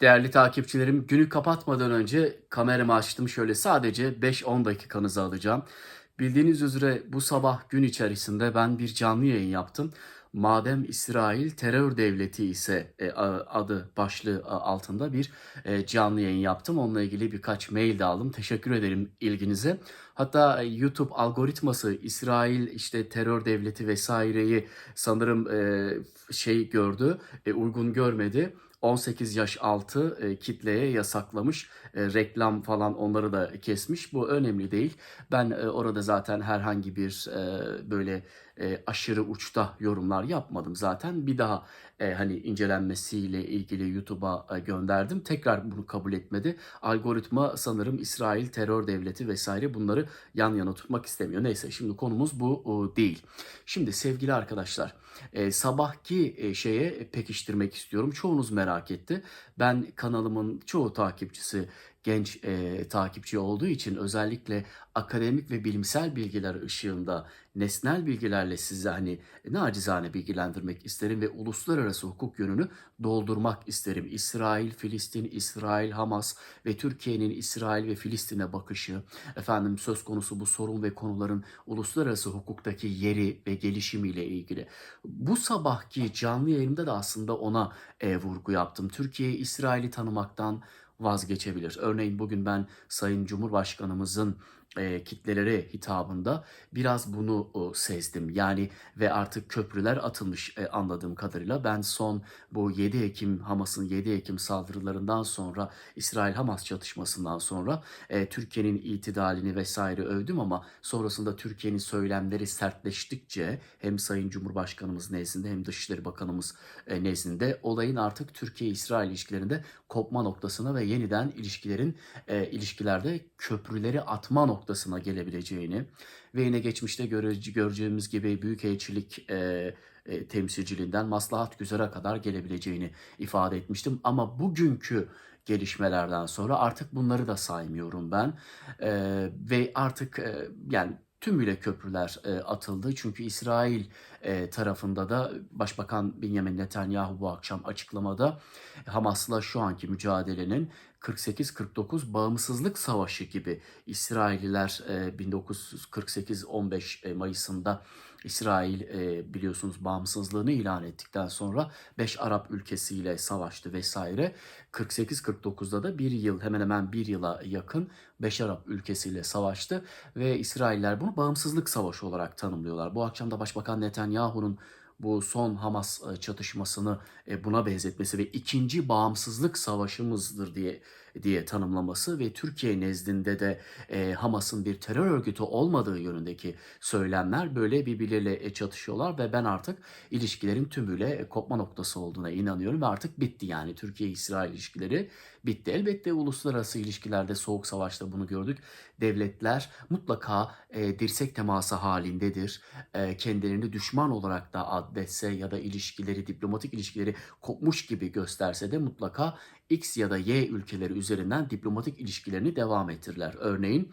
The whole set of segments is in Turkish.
Değerli takipçilerim, günü kapatmadan önce kameramı açtım. Şöyle sadece 5-10 dakikanızı alacağım. Bildiğiniz üzere bu sabah gün içerisinde ben bir canlı yayın yaptım. Madem İsrail terör devleti ise e, adı başlığı altında bir e, canlı yayın yaptım. Onunla ilgili birkaç mail de aldım. Teşekkür ederim ilginize. Hatta e, YouTube algoritması İsrail işte terör devleti vesaireyi sanırım şey gördü, uygun görmedi. 18 yaş altı e, kitleye yasaklamış. E, reklam falan onları da kesmiş. Bu önemli değil. Ben e, orada zaten herhangi bir e, böyle e, aşırı uçta yorumlar yapmadım zaten. Bir daha e, hani incelenmesiyle ilgili YouTube'a e, gönderdim. Tekrar bunu kabul etmedi. Algoritma sanırım İsrail terör devleti vesaire bunları yan yana tutmak istemiyor. Neyse şimdi konumuz bu o, değil. Şimdi sevgili arkadaşlar e, sabahki e, şeye pekiştirmek istiyorum. Çoğunuz merak etti. Ben kanalımın çoğu takipçisi genç e, takipçi olduğu için özellikle akademik ve bilimsel bilgiler ışığında nesnel bilgilerle size hani nacizane bilgilendirmek isterim ve uluslararası hukuk yönünü doldurmak isterim. İsrail, Filistin, İsrail, Hamas ve Türkiye'nin İsrail ve Filistin'e bakışı, efendim söz konusu bu sorun ve konuların uluslararası hukuktaki yeri ve gelişimiyle ilgili. Bu sabahki canlı yayında da aslında ona e, vurgu yaptım. Türkiye İsrail'i tanımaktan vazgeçebilir. Örneğin bugün ben Sayın Cumhurbaşkanımızın e, kitlelere hitabında biraz bunu o, sezdim. Yani ve artık köprüler atılmış e, anladığım kadarıyla. Ben son bu 7 Ekim Hamas'ın 7 Ekim saldırılarından sonra İsrail-Hamas çatışmasından sonra e, Türkiye'nin itidalini vesaire övdüm ama sonrasında Türkiye'nin söylemleri sertleştikçe hem Sayın Cumhurbaşkanımız nezdinde hem Dışişleri Bakanımız e, nezdinde olayın artık Türkiye-İsrail ilişkilerinde kopma noktasına ve yeniden ilişkilerin e, ilişkilerde köprüleri atma noktasına gelebileceğini ve yine geçmişte göre- göreceğimiz gibi büyükelçilik e, e, temsilciliğinden maslahat güzere kadar gelebileceğini ifade etmiştim. Ama bugünkü gelişmelerden sonra artık bunları da saymıyorum ben E, ve artık e, yani tümüyle köprüler e, atıldı. Çünkü İsrail e, tarafında da Başbakan Benjamin Netanyahu bu akşam açıklamada Hamas'la şu anki mücadelenin 48-49 bağımsızlık savaşı gibi İsrailliler e, 1948 15 Mayıs'ında İsrail e, biliyorsunuz bağımsızlığını ilan ettikten sonra 5 Arap ülkesiyle savaştı vesaire. 48-49'da da bir yıl hemen hemen bir yıla yakın 5 Arap ülkesiyle savaştı ve İsrailler bunu bağımsızlık savaşı olarak tanımlıyorlar. Bu akşam da Başbakan Netanyahu'nun bu son Hamas e, çatışmasını e, buna benzetmesi ve ikinci bağımsızlık savaşımızdır diye diye tanımlaması ve Türkiye nezdinde de e, Hamas'ın bir terör örgütü olmadığı yönündeki söylemler böyle birbirleriyle e, çatışıyorlar ve ben artık ilişkilerin tümüyle e, kopma noktası olduğuna inanıyorum ve artık bitti yani Türkiye-İsrail ilişkileri bitti. Elbette uluslararası ilişkilerde soğuk savaşta bunu gördük. Devletler mutlaka e, dirsek teması halindedir. E, kendilerini düşman olarak da addetse ya da ilişkileri, diplomatik ilişkileri kopmuş gibi gösterse de mutlaka X ya da Y ülkeleri üzerinden diplomatik ilişkilerini devam ettirirler. Örneğin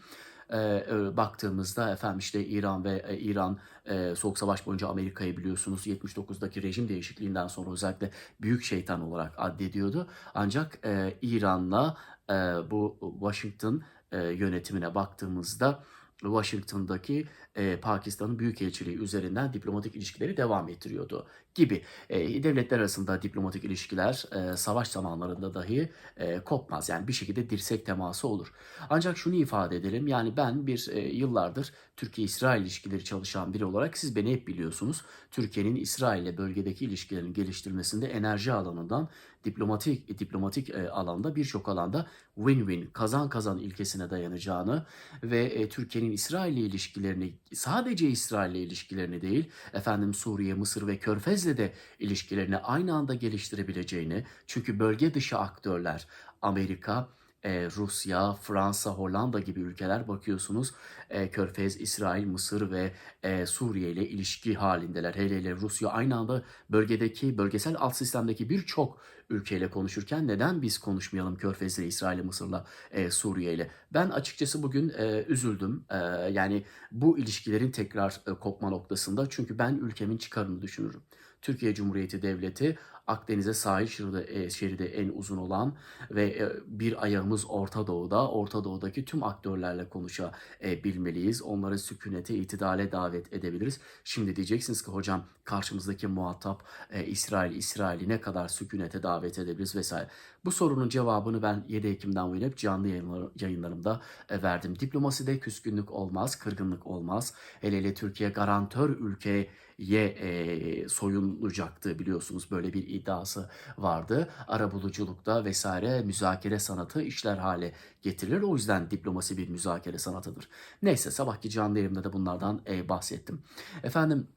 e, e, baktığımızda efendim işte İran ve e, İran e, Soğuk Savaş boyunca Amerika'yı biliyorsunuz 79'daki rejim değişikliğinden sonra özellikle büyük şeytan olarak addediyordu. Ancak e, İran'la e, bu Washington e, yönetimine baktığımızda Washington'daki e, Pakistan'ın büyükelçiliği üzerinden diplomatik ilişkileri devam ettiriyordu gibi. E, devletler arasında diplomatik ilişkiler e, savaş zamanlarında dahi e, kopmaz. Yani bir şekilde dirsek teması olur. Ancak şunu ifade edelim. Yani ben bir e, yıllardır Türkiye-İsrail ilişkileri çalışan biri olarak siz beni hep biliyorsunuz. Türkiye'nin İsrail ile bölgedeki ilişkilerin geliştirilmesinde enerji alanından diplomatik diplomatik e, alanda birçok alanda win-win kazan kazan ilkesine dayanacağını ve e, Türkiye'nin İsrail ile ilişkilerini sadece İsrail ile ilişkilerini değil efendim Suriye, Mısır ve Körfez'le de ilişkilerini aynı anda geliştirebileceğini çünkü bölge dışı aktörler Amerika, e, Rusya, Fransa, Hollanda gibi ülkeler bakıyorsunuz e, Körfez, İsrail, Mısır ve e, Suriye ile ilişki halindeler. Hele hele Rusya aynı anda bölgedeki, bölgesel alt sistemdeki birçok ülkeyle konuşurken neden biz konuşmayalım Körfez'le, İsrail'le, Mısır'la, e, Suriye ile? Ben açıkçası bugün e, üzüldüm. E, yani bu ilişkilerin tekrar e, kopma noktasında çünkü ben ülkemin çıkarını düşünürüm. Türkiye Cumhuriyeti Devleti Akdeniz'e sahil şeridi, e, şeridi en uzun olan ve e, bir ayağımız Orta Doğu'da. Orta Doğu'daki tüm aktörlerle konuşabilmeliyiz. Onları sükunete, itidale davet edebiliriz. Şimdi diyeceksiniz ki hocam karşımızdaki muhatap e, İsrail, İsrail'i ne kadar sükunete davet edebiliriz vesaire. Bu sorunun cevabını ben 7 Ekim'den bu yana canlı yayınlar, yayınlarımda e, verdim. Diplomaside küskünlük olmaz, kırgınlık olmaz. Hele hele Türkiye garantör ülkeye e, soyunulacaktı biliyorsunuz böyle bir iddiası vardı. Arabuluculukta vesaire müzakere sanatı işler hale getirilir. O yüzden diplomasi bir müzakere sanatıdır. Neyse sabahki canlı yayımda da bunlardan e, bahsettim. Efendim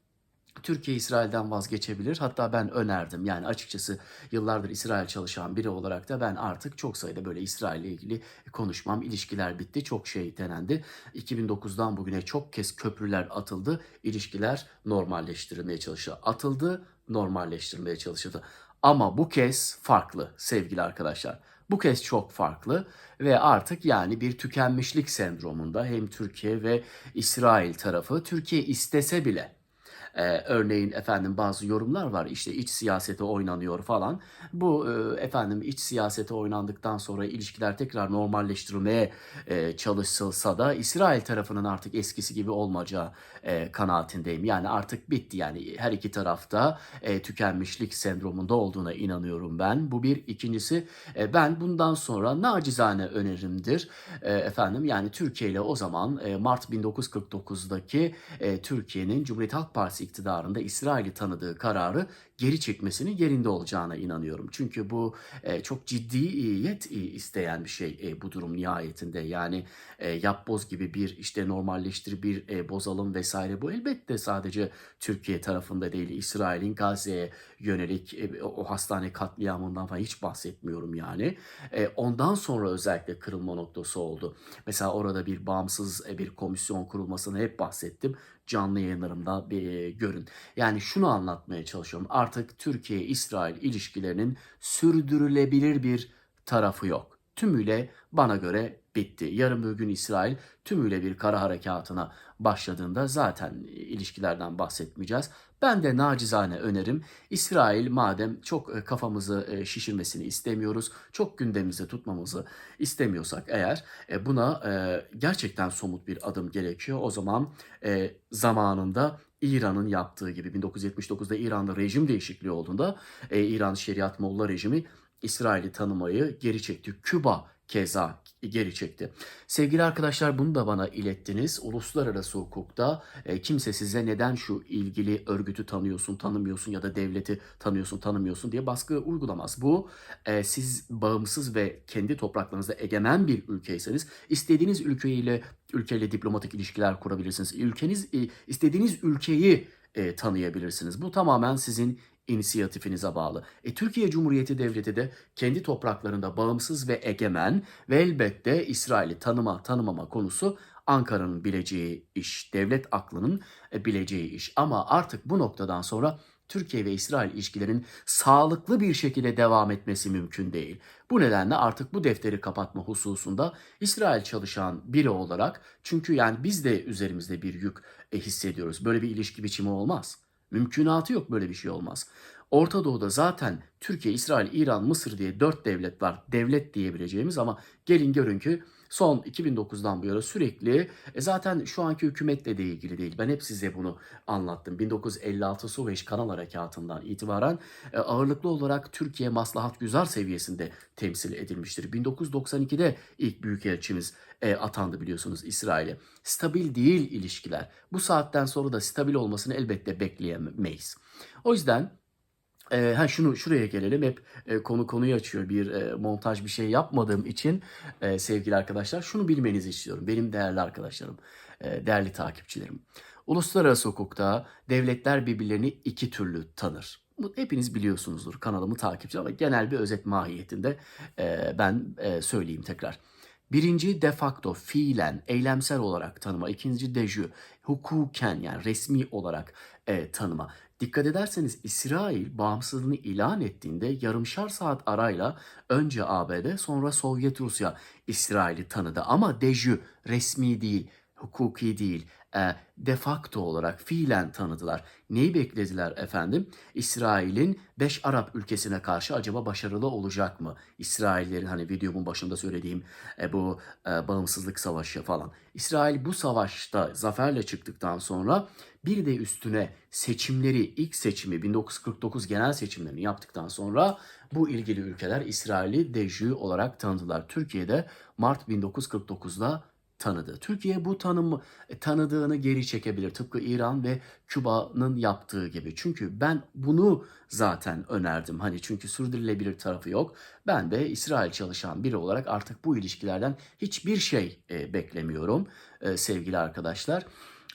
Türkiye İsrail'den vazgeçebilir. Hatta ben önerdim. Yani açıkçası yıllardır İsrail çalışan biri olarak da ben artık çok sayıda böyle İsrail ile ilgili konuşmam, ilişkiler bitti. Çok şey denendi. 2009'dan bugüne çok kez köprüler atıldı. İlişkiler normalleştirilmeye çalışıldı. Atıldı, normalleştirilmeye çalışıldı. Ama bu kez farklı sevgili arkadaşlar. Bu kez çok farklı ve artık yani bir tükenmişlik sendromunda hem Türkiye ve İsrail tarafı Türkiye istese bile ee, örneğin efendim bazı yorumlar var işte iç siyasete oynanıyor falan. Bu e, efendim iç siyasete oynandıktan sonra ilişkiler tekrar normalleştirilmeye e, çalışılsa da İsrail tarafının artık eskisi gibi olmayacağı e, kanaatindeyim. Yani artık bitti yani her iki tarafta e, tükenmişlik sendromunda olduğuna inanıyorum ben. Bu bir. ikincisi e, ben bundan sonra nacizane önerimdir. E, efendim yani Türkiye ile o zaman e, Mart 1949'daki e, Türkiye'nin Cumhuriyet Halk Partisi iktidarında İsrail'i tanıdığı kararı geri çekmesinin yerinde olacağına inanıyorum. Çünkü bu e, çok ciddiyet isteyen bir şey e, bu durum nihayetinde. Yani e, yap boz gibi bir işte normalleştir bir e, bozalım vesaire bu elbette sadece Türkiye tarafında değil İsrail'in Gazze'ye yönelik e, o hastane katliamından falan hiç bahsetmiyorum yani. E, ondan sonra özellikle kırılma noktası oldu. Mesela orada bir bağımsız e, bir komisyon kurulmasını hep bahsettim canlı yayınlarımda bir görün. Yani şunu anlatmaya çalışıyorum. Artık Türkiye-İsrail ilişkilerinin sürdürülebilir bir tarafı yok. Tümüyle bana göre bitti. Yarın bir gün İsrail tümüyle bir kara harekatına başladığında zaten ilişkilerden bahsetmeyeceğiz. Ben de nacizane önerim İsrail madem çok e, kafamızı e, şişirmesini istemiyoruz, çok gündemimize tutmamızı istemiyorsak eğer e, buna gerçekten somut bir adım gerekiyor. O zaman zamanında İran'ın yaptığı gibi 1979'da İran'da rejim değişikliği olduğunda İran şeriat molla rejimi İsrail'i tanımayı geri çekti. Küba keza geri çekti. Sevgili arkadaşlar bunu da bana ilettiniz. Uluslararası hukukta e, kimse size neden şu ilgili örgütü tanıyorsun, tanımıyorsun ya da devleti tanıyorsun, tanımıyorsun diye baskı uygulamaz. Bu e, siz bağımsız ve kendi topraklarınızda egemen bir ülkeyseniz istediğiniz ülkeyle ülkeyle diplomatik ilişkiler kurabilirsiniz. Ülkeniz e, istediğiniz ülkeyi e, tanıyabilirsiniz. Bu tamamen sizin inisiyatifinize bağlı. E, Türkiye Cumhuriyeti Devleti de kendi topraklarında bağımsız ve egemen ve elbette İsrail'i tanıma tanımama konusu Ankara'nın bileceği iş, devlet aklının e, bileceği iş. Ama artık bu noktadan sonra Türkiye ve İsrail ilişkilerinin sağlıklı bir şekilde devam etmesi mümkün değil. Bu nedenle artık bu defteri kapatma hususunda İsrail çalışan biri olarak çünkü yani biz de üzerimizde bir yük e, hissediyoruz. Böyle bir ilişki biçimi olmaz. Mümkünatı yok böyle bir şey olmaz. Orta Doğu'da zaten Türkiye, İsrail, İran, Mısır diye dört devlet var. Devlet diyebileceğimiz ama gelin görün ki son 2009'dan bu yana sürekli e zaten şu anki hükümetle de ilgili değil. Ben hep size bunu anlattım. 1956 Suveyş Kanal Harekatı'ndan itibaren e, ağırlıklı olarak Türkiye maslahat güzar seviyesinde temsil edilmiştir. 1992'de ilk büyükelçimiz e, atandı biliyorsunuz İsrail'e. Stabil değil ilişkiler. Bu saatten sonra da stabil olmasını elbette bekleyemeyiz. O yüzden e, ha şunu şuraya gelelim hep e, konu konuyu açıyor bir e, montaj bir şey yapmadığım için e, sevgili arkadaşlar şunu bilmenizi istiyorum benim değerli arkadaşlarım e, değerli takipçilerim uluslararası hukukta devletler birbirlerini iki türlü tanır bu hepiniz biliyorsunuzdur kanalımı takipçi ama genel bir özet mahiyetinde e, ben e, söyleyeyim tekrar. Birinci de facto fiilen, eylemsel olarak tanıma. ikinci de jure, hukuken yani resmi olarak e, tanıma. Dikkat ederseniz İsrail bağımsızlığını ilan ettiğinde yarımşar saat arayla önce ABD sonra Sovyet Rusya İsrail'i tanıdı. Ama de jure, resmi değil hukuki değil, e, de facto olarak fiilen tanıdılar. Neyi beklediler efendim? İsrail'in 5 Arap ülkesine karşı acaba başarılı olacak mı? İsraillerin hani videomun başında söylediğim e, bu e, bağımsızlık savaşı falan. İsrail bu savaşta zaferle çıktıktan sonra bir de üstüne seçimleri ilk seçimi 1949 genel seçimlerini yaptıktan sonra bu ilgili ülkeler İsrail'i de jure olarak tanıdılar. Türkiye'de Mart 1949'da tanıdı. Türkiye bu tanımı e, tanıdığını geri çekebilir tıpkı İran ve Küba'nın yaptığı gibi. Çünkü ben bunu zaten önerdim. Hani çünkü sürdürülebilir tarafı yok. Ben de İsrail çalışan biri olarak artık bu ilişkilerden hiçbir şey e, beklemiyorum e, sevgili arkadaşlar.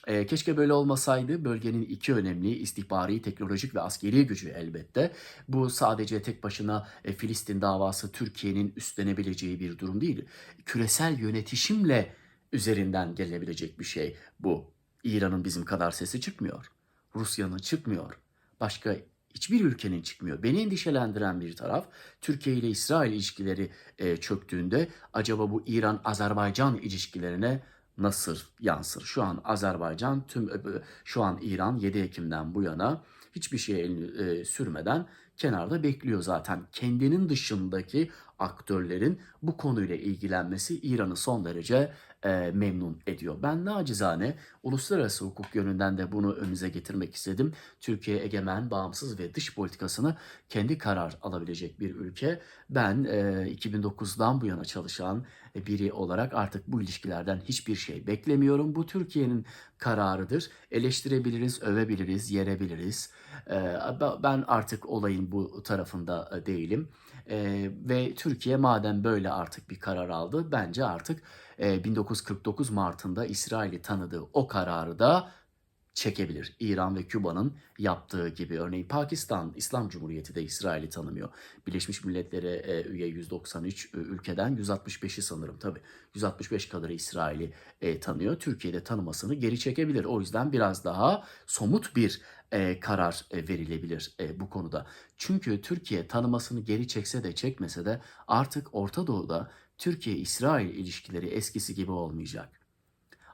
E, keşke böyle olmasaydı. Bölgenin iki önemli istihbari, teknolojik ve askeri gücü elbette. Bu sadece tek başına e, Filistin davası Türkiye'nin üstlenebileceği bir durum değil. Küresel yönetişimle üzerinden gelebilecek bir şey bu. İran'ın bizim kadar sesi çıkmıyor. Rusya'nın çıkmıyor. Başka hiçbir ülkenin çıkmıyor. Beni endişelendiren bir taraf Türkiye ile İsrail ilişkileri e, çöktüğünde acaba bu İran-Azerbaycan ilişkilerine nasıl yansır? Şu an Azerbaycan, tüm e, şu an İran 7 Ekim'den bu yana hiçbir şeye elini e, sürmeden kenarda bekliyor zaten. Kendinin dışındaki aktörlerin bu konuyla ilgilenmesi İran'ı son derece e, memnun ediyor. Ben nacizane uluslararası hukuk yönünden de bunu önünüze getirmek istedim. Türkiye egemen, bağımsız ve dış politikasını kendi karar alabilecek bir ülke. Ben e, 2009'dan bu yana çalışan biri olarak artık bu ilişkilerden hiçbir şey beklemiyorum. Bu Türkiye'nin kararıdır. Eleştirebiliriz, övebiliriz, yerebiliriz. E, ben artık olayın bu tarafında e, değilim. E, ve Türkiye madem böyle artık bir karar aldı, bence artık 1949 Mart'ında İsrail'i tanıdığı o kararı da çekebilir. İran ve Küba'nın yaptığı gibi. Örneğin Pakistan İslam Cumhuriyeti de İsrail'i tanımıyor. Birleşmiş Milletler'e e, üye 193 e, ülkeden 165'i sanırım tabii. 165 kadarı İsrail'i e, tanıyor. Türkiye'de tanımasını geri çekebilir. O yüzden biraz daha somut bir e, karar verilebilir bu konuda. Çünkü Türkiye tanımasını geri çekse de çekmese de artık Orta Doğu'da Türkiye-İsrail ilişkileri eskisi gibi olmayacak.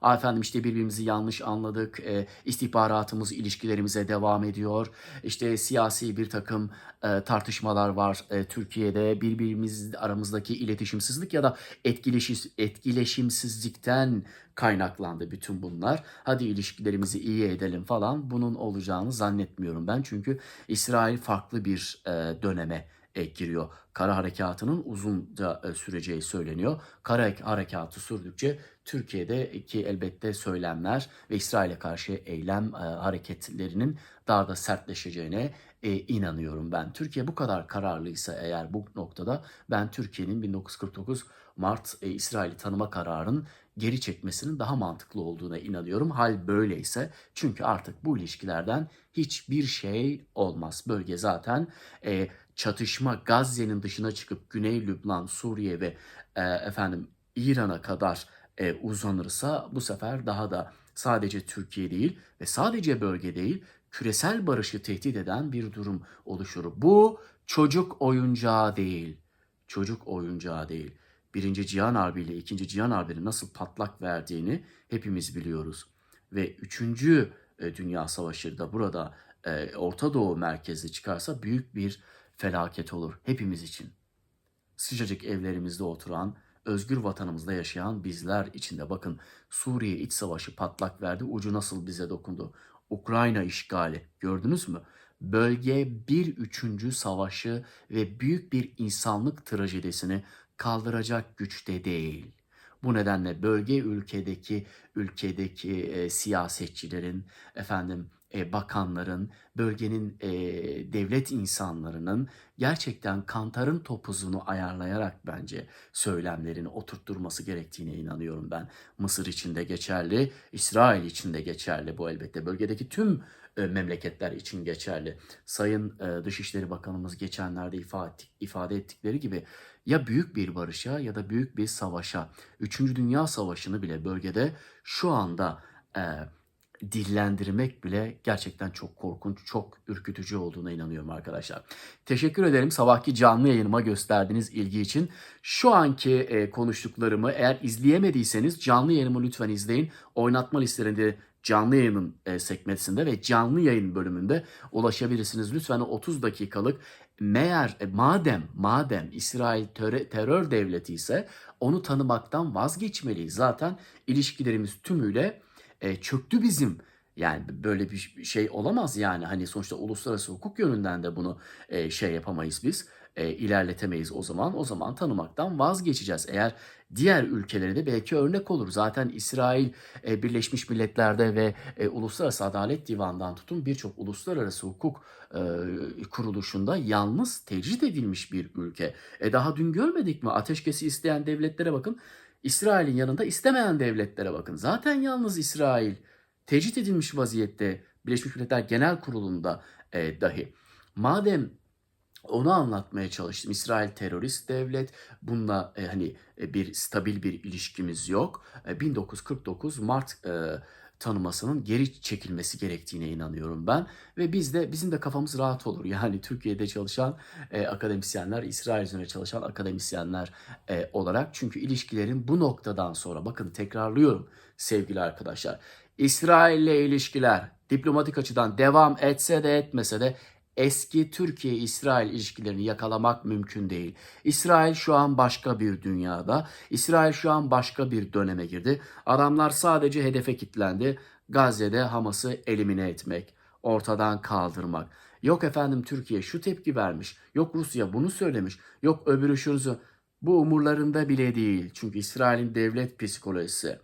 Aa, efendim işte birbirimizi yanlış anladık, e, istihbaratımız ilişkilerimize devam ediyor. İşte siyasi bir takım e, tartışmalar var e, Türkiye'de. Birbirimiz aramızdaki iletişimsizlik ya da etkileşim, etkileşimsizlikten kaynaklandı bütün bunlar. Hadi ilişkilerimizi iyi edelim falan. Bunun olacağını zannetmiyorum ben. Çünkü İsrail farklı bir e, döneme e, giriyor. Kara harekatının uzunca e, süreceği söyleniyor. Kara harekatı sürdükçe Türkiye'deki elbette söylemler ve İsrail'e karşı eylem e, hareketlerinin daha da sertleşeceğine e, inanıyorum ben. Türkiye bu kadar kararlıysa eğer bu noktada ben Türkiye'nin 1949 Mart e, İsrail'i tanıma kararının geri çekmesinin daha mantıklı olduğuna inanıyorum. Hal böyleyse çünkü artık bu ilişkilerden hiçbir şey olmaz. Bölge zaten e, çatışma Gazze'nin dışına çıkıp Güney Lübnan, Suriye ve e, efendim İran'a kadar e, uzanırsa bu sefer daha da sadece Türkiye değil ve sadece bölge değil küresel barışı tehdit eden bir durum oluşur. Bu çocuk oyuncağı değil. Çocuk oyuncağı değil. Birinci Cihan Harbi ile İkinci Cihan Harbi'nin nasıl patlak verdiğini hepimiz biliyoruz. Ve Üçüncü e, Dünya Savaşı da burada e, Orta Doğu merkezli çıkarsa büyük bir felaket olur hepimiz için. Sıcacık evlerimizde oturan, özgür vatanımızda yaşayan bizler içinde bakın Suriye iç savaşı patlak verdi. Ucu nasıl bize dokundu? Ukrayna işgali gördünüz mü? Bölge bir üçüncü savaşı ve büyük bir insanlık trajedisini kaldıracak güçte değil. Bu nedenle bölge ülkedeki ülkedeki e, siyasetçilerin efendim e, bakanların, bölgenin e, devlet insanlarının gerçekten kantarın topuzunu ayarlayarak bence söylemlerini oturtturması gerektiğine inanıyorum ben. Mısır için de geçerli, İsrail için de geçerli bu elbette. Bölgedeki tüm e, memleketler için geçerli. Sayın Dışişleri Bakanımız geçenlerde ifade, ifade ettikleri gibi ya büyük bir barışa ya da büyük bir savaşa, Üçüncü Dünya Savaşı'nı bile bölgede şu anda e, dillendirmek bile gerçekten çok korkunç, çok ürkütücü olduğuna inanıyorum arkadaşlar. Teşekkür ederim sabahki canlı yayınıma gösterdiğiniz ilgi için. Şu anki e, konuştuklarımı eğer izleyemediyseniz canlı yayınımı lütfen izleyin. Oynatma listelerinde canlı yayının e, sekmesinde ve canlı yayın bölümünde ulaşabilirsiniz. Lütfen o 30 dakikalık meğer e, madem madem İsrail terör, terör devleti ise onu tanımaktan vazgeçmeliyiz. Zaten ilişkilerimiz tümüyle e, çöktü bizim. Yani böyle bir şey olamaz yani hani sonuçta uluslararası hukuk yönünden de bunu e, şey yapamayız biz e, ilerletemeyiz o zaman. O zaman tanımaktan vazgeçeceğiz. Eğer diğer ülkelere de belki örnek olur. Zaten İsrail e, Birleşmiş Milletler'de ve e, Uluslararası Adalet Divanı'ndan tutun birçok uluslararası hukuk e, kuruluşunda yalnız tecrit edilmiş bir ülke. E daha dün görmedik mi? Ateşkesi isteyen devletlere bakın. İsrail'in yanında istemeyen devletlere bakın. Zaten yalnız İsrail tecrit edilmiş vaziyette Birleşmiş Milletler Genel Kurulu'nda e, dahi. Madem onu anlatmaya çalıştım. İsrail terörist devlet. Bununla e, hani e, bir stabil bir ilişkimiz yok. E, 1949 Mart e, tanımasının geri çekilmesi gerektiğine inanıyorum ben ve biz de bizim de kafamız rahat olur. Yani Türkiye'de çalışan e, akademisyenler, İsrail üzerine çalışan akademisyenler e, olarak çünkü ilişkilerin bu noktadan sonra bakın tekrarlıyorum sevgili arkadaşlar. İsrail ile ilişkiler diplomatik açıdan devam etse de etmese de eski Türkiye-İsrail ilişkilerini yakalamak mümkün değil. İsrail şu an başka bir dünyada. İsrail şu an başka bir döneme girdi. Adamlar sadece hedefe kilitlendi. Gazze'de Hamas'ı elimine etmek, ortadan kaldırmak. Yok efendim Türkiye şu tepki vermiş. Yok Rusya bunu söylemiş. Yok öbürü şunu Bu umurlarında bile değil. Çünkü İsrail'in devlet psikolojisi,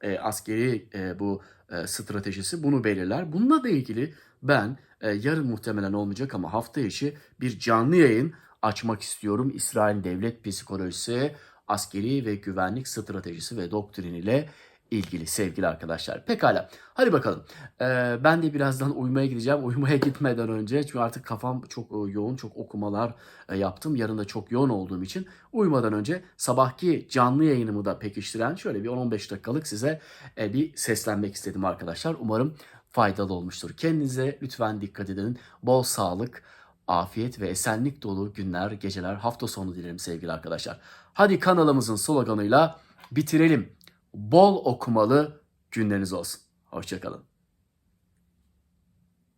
e, askeri e, bu e, stratejisi bunu belirler. Bununla da ilgili ben e, yarın muhtemelen olmayacak ama hafta içi bir canlı yayın açmak istiyorum. İsrail devlet psikolojisi, askeri ve güvenlik stratejisi ve doktriniyle ilgili sevgili arkadaşlar. Pekala. Hadi bakalım. Ee, ben de birazdan uyumaya gideceğim. Uyumaya gitmeden önce çünkü artık kafam çok e, yoğun, çok okumalar e, yaptım. Yarın da çok yoğun olduğum için uyumadan önce sabahki canlı yayınımı da pekiştiren şöyle bir 10-15 dakikalık size e, bir seslenmek istedim arkadaşlar. Umarım faydalı olmuştur. Kendinize lütfen dikkat edin. Bol sağlık, afiyet ve esenlik dolu günler, geceler, hafta sonu dilerim sevgili arkadaşlar. Hadi kanalımızın sloganıyla bitirelim. Bol okumalı günleriniz olsun. Hoşçakalın.